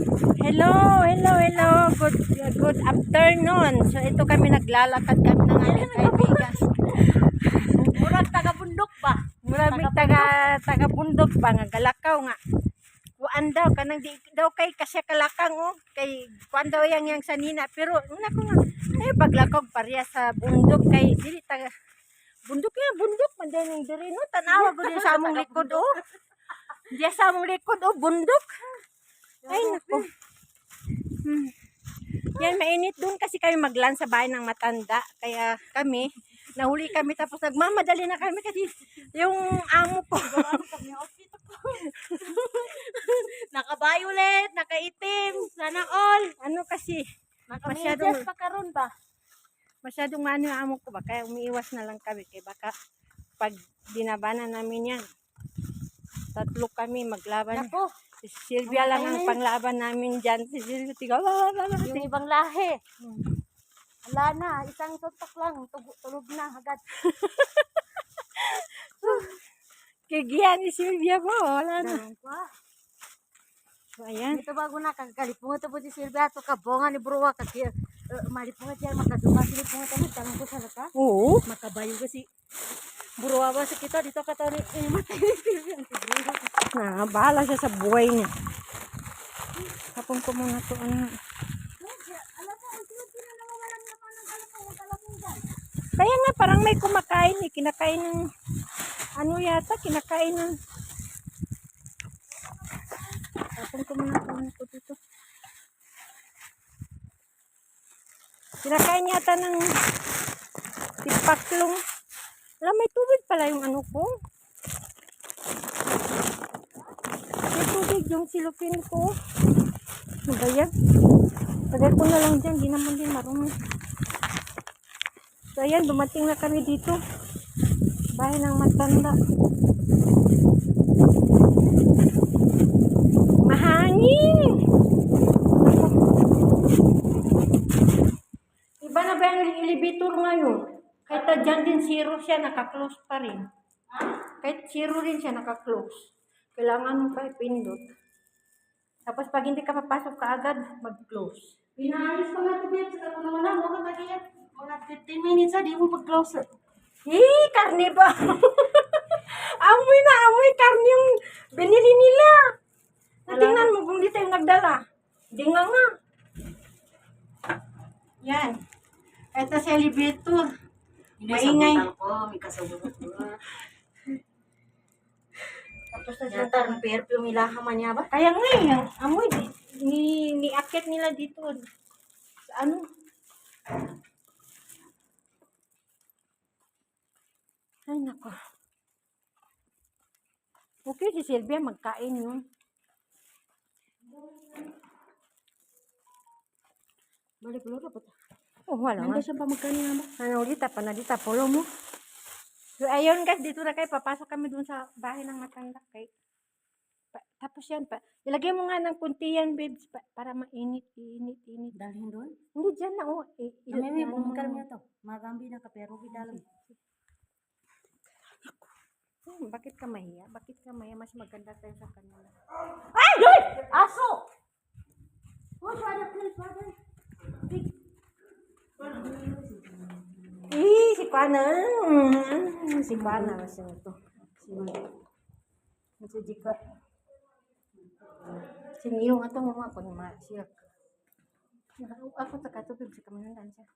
Hello, hello, hello. Good good afternoon. So ito kami naglalakad kami ng aking kaibigan. Murag taga bundok ba? Murag taga taga bundok ba nga galakaw nga. Kuan daw kanang di daw kay kasya kalakang oh. Kay kuan daw yang yang sanina pero una ko nga ay paglakaw pareha sa bundok kay dili taga bundok yan bundok man din diri no tanawa ko din sa among likod oh. Diya sa among likod oh bundok. Ay nako. Hmm. Yan, mainit doon kasi kami maglan sa bahay ng matanda. Kaya kami, nahuli kami tapos nagmamadali na kami kasi yung amo ko. Naka-violet, naka-itim, sana all. ano kasi, Masyadong- pa karon ba? masyadong mano yung amo ko ba. Kaya umiiwas na lang kami. Kaya baka pag dinabanan namin yan, tatlo kami maglaban. Nako, Si Silvia lang ang panglaban namin dyan. Si Silvia, tiga, wala, wala, wala. yung ibang lahi. Wala na, isang tutok lang, tug- tulog na agad. Kigiyan ni Silvia po, wala na. Ganun pa. So, ayan. Ito bago na kagalipungan to po si Silvia to kabonga ni Bruwa kag uh, malipungan siya makaduga sila punga tayo tanong ko sa lata. Oo. Makabayo kasi Bruwa ba sa kita dito ka tayo eh matay ni Silvia ang si Bruwa. Ah, bahala siya sa buhay niya. Kapon ko muna to ano. Na. Kaya nga parang may kumakain eh. Kinakain ng ano yata, kinakain ng Kapon ko muna to ano dito. Kinakain yata ng tipaklong. Alam, may tubig pala yung ano ko. May tubig yung silupin ko. Ano ba? Tagay ko na lang dyan. Di naman din marumi. So ayan, dumating na kami dito. Bahay ng matanda. Mahangin! Iba na ba yung elevator ngayon? Kahit na dyan din zero siya, nakaklose pa rin. Kahit zero rin siya, nakaklose. Kailangan mo pa ipindot. Tapos pag hindi ka papasok ka agad, mag-close. Pinaalis ko nga ito, babe. Sa ko naman na, mga kagayat. Mga 15 minutes na, di mo pag-close. Eh, karne ba? amoy na amoy karne yung binili nila. Natingnan mo kung dito yung nagdala. Di nga nga. Yan. Ito sa elevator. Maingay. ko, may kasabot ko. Tapos na siya. Yata, ang perfume ilahaman niya ba? Kaya nga eh, ang amoy. di- Ni, niakit nila dito. Sa ano? Ay, nako. Okay, si Sylvia magkain yun. Balik na po. Oh, wala nga. Nanda siya pa magkano nga ba? Ano ulit, panadita, polo mo. So, ayun guys, dito na kayo, papasok kami dun sa bahay ng matanda kay. Pa, tapos yan, pa, ilagay mo nga ng kunti yan, babes, pa, para mainit, init, init. Dalhin doon? Hindi dyan na, oh. Eh, Kami may ano mo to. Magambi na kapero gidalam. Hmm, bakit ka mahiya? Bakit ka mahiya? Mas maganda tayo sa kanila. Ay! Ay! Aso! Oh, father, please, father. Eh, si Pana. Mm, Si Pana. Kasi ito. Si Si Jika. Si Mio nga ito mga ko ni Ma. Siya. Ako sa katubig sa kamanan siya.